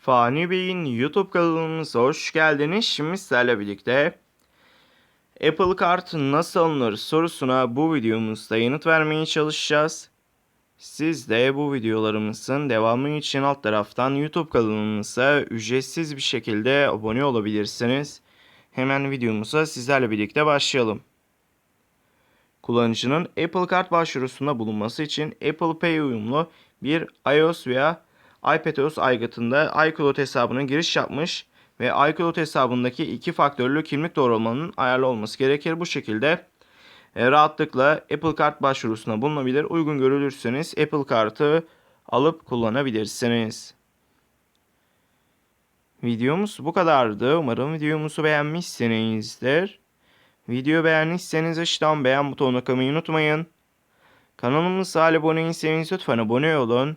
Fani Bey'in YouTube kanalımıza hoş geldiniz. Şimdi sizlerle birlikte Apple Kart nasıl alınır sorusuna bu videomuzda yanıt vermeye çalışacağız. Siz de bu videolarımızın devamı için alt taraftan YouTube kanalımıza ücretsiz bir şekilde abone olabilirsiniz. Hemen videomuza sizlerle birlikte başlayalım. Kullanıcının Apple Kart başvurusunda bulunması için Apple Pay uyumlu bir iOS veya iPadOS aygıtında iCloud hesabına giriş yapmış ve iCloud hesabındaki iki faktörlü kimlik doğrulamanın ayarlı olması gerekir. Bu şekilde e, rahatlıkla Apple Kart başvurusuna bulunabilir. Uygun görülürseniz Apple Kart'ı alıp kullanabilirsiniz. Videomuz bu kadardı. Umarım videomuzu beğenmişsinizdir. Video beğendiyseniz aşağıdan beğen butonuna kılmayı unutmayın. Kanalımıza abone değilseniz lütfen abone olun.